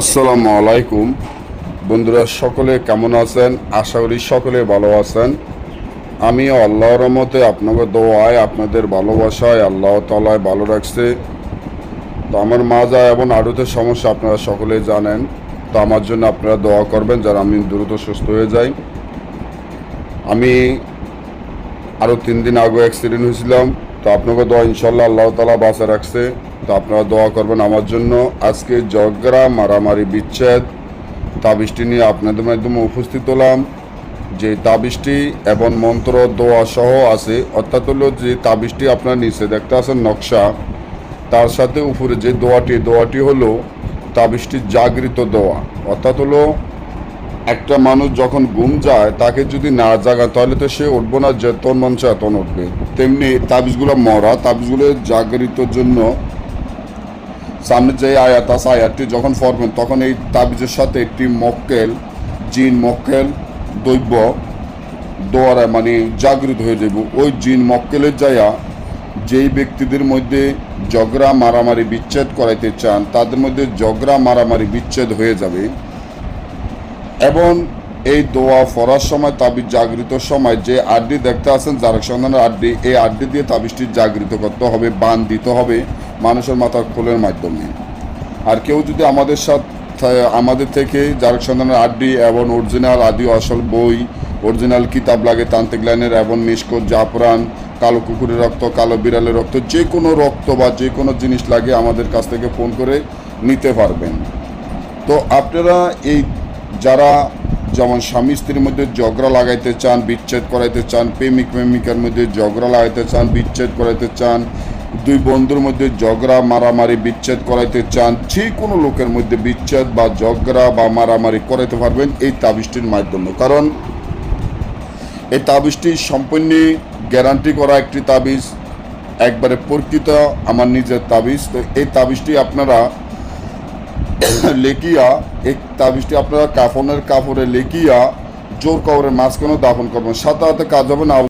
আসসালামু আলাইকুম। বন্ধুরা, সকলে কেমন আছেন? আশা করি সকলে ভালো আছেন। আমি আল্লাহর রহমতে আপনাকে দোয়ায়, আপনাদের ভালোবাসায় আল্লাহ তালায় ভালো রাখছে। তো আমার মা মাজা এবং আরুতে সমস্যা আপনারা সকলে জানেন। তো আমার জন্য আপনারা দোয়া করবেন যারা আমি দ্রুত সুস্থ হয়ে যাই। আমি আরও তিন দিন আগে অ্যাক্সিডেন্ট হয়েছিলাম। তো আপনাকে দোয়া ইনশাল্লাহ আল্লাহ তালা বাঁচা রাখছে। তো আপনারা দোয়া করবেন আমার জন্য। আজকে জগরা মারামারি, বিচ্ছেদ, তাবিজটি নিয়ে আপনাদের মাধ্যমে উপস্থিত হলাম। যে তাবিজটি এবং মন্ত্র, দোয়া সহ আছে, অর্থাৎ হলো যে তাবিজটি আপনার নিচে দেখতে আছেন নকশা, তার সাথে উপরে যে দোয়াটি দোয়াটি হলো তাবিজটি জাগৃত দোয়া। অর্থাৎ হলো একটা মানুষ যখন ঘুম যায়, তাকে যদি না জাগা তাহলে তো সে উঠবো না যেতন মন চায় তখন উঠবে। তেমনি তাবিজগুলো মরা, তাবিজগুলো জাগরিতর জন্য সামনে যে আয়াত আছে, আয়াতটি যখন ফরবেন তখন এই তাবিজের সাথে একটি মক্কেল, জিন মক্কেল দৈব্য দোয়ারা মানে জাগৃত হয়ে যাব। ওই জিন মক্কেলের যায়া যেই ব্যক্তিদের মধ্যে ঝগড়া, মারামারি, বিচ্ছেদ করাইতে চান, তাদের মধ্যে ঝগড়া, মারামারি, বিচ্ছেদ হয়ে যাবে। এবং এই দোয়া পড়ার সময় তাবিজ জাগৃত সময় যে আড্ডি দেখতে আসেন জারক সন্ধানের আড্ডি, এই আড্ডি দিয়ে তাবিজটি জাগৃত করতে হবে, বান দিতে হবে মানুষের মাথার খোলের মাধ্যমে। আর কেউ যদি আমাদের সাথে, আমাদের থেকে জারক সন্ধানের আড্ডি এবং অরিজিনাল আদি আসল বই, অরিজিনাল কিতাব লাগে, তান্ত্রিক লাইনের এবং মিসকো জাফরান, কালো কুকুরের রক্ত, কালো বিড়ালের রক্ত, যে কোনো রক্ত বা যে কোনো জিনিস লাগে আমাদের কাছ থেকে ফোন করে নিতে পারবেন। তো আপনারা এই যারা যেমন স্বামী স্ত্রীর মধ্যে ঝগড়া লাগাইতে চান, বিচ্ছেদ করাইতে চান, প্রেমিক, প্রেমিকার মধ্যে ঝগড়া লাগাইতে চান, বিচ্ছেদ করাইতে চান, দুই বন্ধুর মধ্যে ঝগড়া, মারামারি, বিচ্ছেদ করাইতে চান যে কোনো লোকের মধ্যে বিচ্ছেদ বা ঝগড়া বা মারামারি করাইতে পারবেন এই তাবিজটির মাধ্যমে। কারণ এই তাবিজটি সম্পূর্ণ গ্যারান্টি করা একটি তাবিজ, একবারে পরিচিত আমার নিজের তাবিজ। তো এই তাবিজটি আপনারা লেকিয়া এই তাবিজটি আপনারা কাফনের কাপড়ে লেকিয়া, জোর কবরের মাঝখানেও দাফন করবেন। সাথে সাথে কাজ হবে না